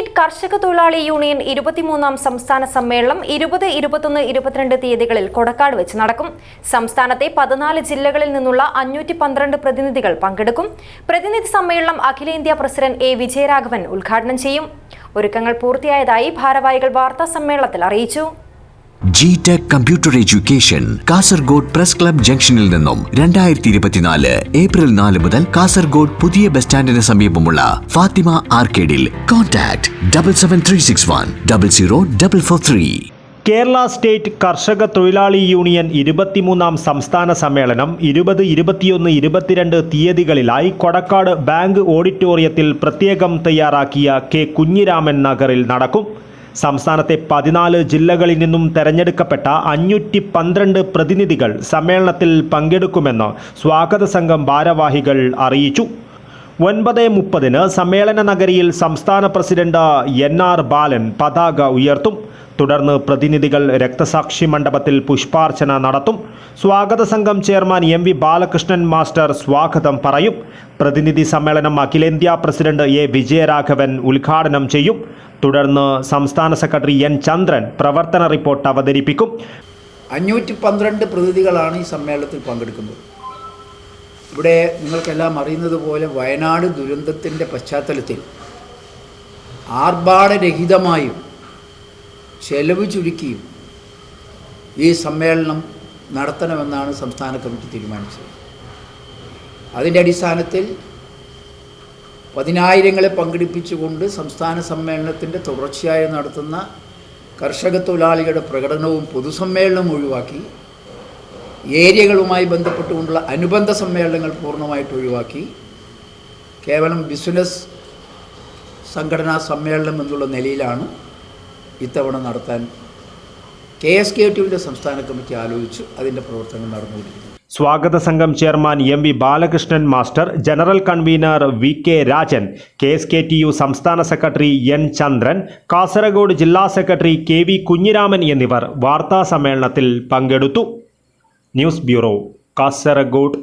State കർഷക തൊഴിലാളി union ഇരുപത്തിമൂന്നാം സംസ്ഥാന സമ്മേളനം ഇരുപത് ഇരുപത്തൊന്ന് ഇരുപത്തിരണ്ട് തീയതികളിൽ കൊടക്കാട് വെച്ച് നടക്കും. സംസ്ഥാനത്തെ പതിനാല് ജില്ലകളിൽ നിന്നുള്ള അഞ്ഞൂറ്റി പന്ത്രണ്ട് പ്രതിനിധികൾ പങ്കെടുക്കും. പ്രതിനിധി സമ്മേളനം അഖിലേന്ത്യാ പ്രസിഡന്റ് എ. വിജയരാഘവൻ ഉദ്ഘാടനം ചെയ്യും. ഒരുക്കങ്ങൾ പൂർത്തിയായതായി ഭാരവാഹികൾ വാർത്താ സമ്മേളനത്തിൽ അറിയിച്ചു. G tech computer education Kasaragod press club ജംഗ്ഷനിൽ നിന്നും രണ്ടായിരത്തി ഇരുപത്തിനാല് ഏപ്രിൽ നാല് മുതൽ കാസർഗോഡ് പുതിയ ബസ് സ്റ്റാൻഡിന് സമീപമുള്ള Fathima ആർക്കേഡിൽ contact double seven three six one double zero double four three. Kerala state കർഷക തൊഴിലാളി യൂണിയൻ ഇരുപത്തിമൂന്നാം സംസ്ഥാന സമ്മേളനം ഇരുപത് ഇരുപത്തിയൊന്ന് ഇരുപത്തിരണ്ട് തീയതികളിലായി കൊടക്കാട് ബാങ്ക് ഓഡിറ്റോറിയത്തിൽ പ്രത്യേകം തയ്യാറാക്കിയ കെ കുഞ്ഞിരാമൻ നഗറിൽ നടക്കും. സംസ്ഥാനത്തെ പതിനാല് ജില്ലകളിൽ നിന്നും തെരഞ്ഞെടുക്കപ്പെട്ട അഞ്ഞൂറ്റി പന്ത്രണ്ട് പ്രതിനിധികൾ സമ്മേളനത്തിൽ പങ്കെടുക്കുമെന്ന് സ്വാഗത സംഘം ഭാരവാഹികൾ അറിയിച്ചു. ഒൻപത് മുപ്പതിന് സമ്മേളന നഗരിയിൽ സംസ്ഥാന പ്രസിഡന്റ് എൻ ആർ ബാലൻ പതാക ഉയർത്തും. തുടർന്ന് പ്രതിനിധികൾ രക്തസാക്ഷി മണ്ഡപത്തിൽ പുഷ്പാർച്ചന നടത്തും. സ്വാഗത സംഘം chairman M V Balakrishnan master സ്വാഗതം പറയും. പ്രതിനിധി സമ്മേളനം അഖിലേന്ത്യാ പ്രസിഡന്റ് എ വിജയരാഘവൻ ഉദ്ഘാടനം ചെയ്യും. തുടർന്ന് സംസ്ഥാന സെക്രട്ടറി എൻ ചന്ദ്രൻ പ്രവർത്തന റിപ്പോർട്ട് അവതരിപ്പിക്കും. അഞ്ഞൂറ്റി പന്ത്രണ്ട് പ്രതിനിധികളാണ് ഈ സമ്മേളനത്തിൽ പങ്കെടുക്കുന്നത്. ഇവിടെ നിങ്ങൾക്കെല്ലാം അറിയുന്നത് പോലെ വയനാട് ദുരന്തത്തിന്റെ പശ്ചാത്തലത്തിൽ ആർഭാടരഹിതമായും ചെലവ് ചുരുക്കിയും ഈ സമ്മേളനം നടത്തണമെന്നാണ് സംസ്ഥാന കമ്മിറ്റി തീരുമാനിച്ചത്. അതിന്റെ അടിസ്ഥാനത്തിൽ പതിനായിരങ്ങളെ പങ്കെടുപ്പിച്ചുകൊണ്ട് സംസ്ഥാന സമ്മേളനത്തിന്റെ തുടർച്ചയായി നടത്തുന്ന കർഷക തൊഴിലാളികളുടെ പ്രകടനവും പൊതുസമ്മേളനവും ഒഴിവാക്കി ഏരിയകളുമായി ബന്ധപ്പെട്ടുകൊണ്ടുള്ള അനുബന്ധ സമ്മേളനങ്ങൾ പൂർണമായിട്ട് ഒഴിവാക്കി കേവലം ബിസിനസ് സംഘടനാ സമ്മേളനം എന്നുള്ള നിലയിലാണ് ഇത്തവണ നടത്താൻ കെ എസ് കെ ടിയുടെ സംസ്ഥാന കമ്മിറ്റി ആലോചിച്ച്. അതിന്റെ പ്രവർത്തനങ്ങൾ നടന്നുകൊണ്ടിരിക്കുന്നു. സ്വാഗത സംഘം chairman M V Balakrishnan master general convener V K Rajan K S K T U സംസ്ഥാന സെക്രട്ടറി എൻ ചന്ദ്രൻ കാസർഗോഡ് ജില്ലാ സെക്രട്ടറി കെ വി കുഞ്ഞിരാമൻ എന്നിവർ വാർത്താ സമ്മേളനത്തിൽ പങ്കെടുത്തു. News bureau Kasaragod.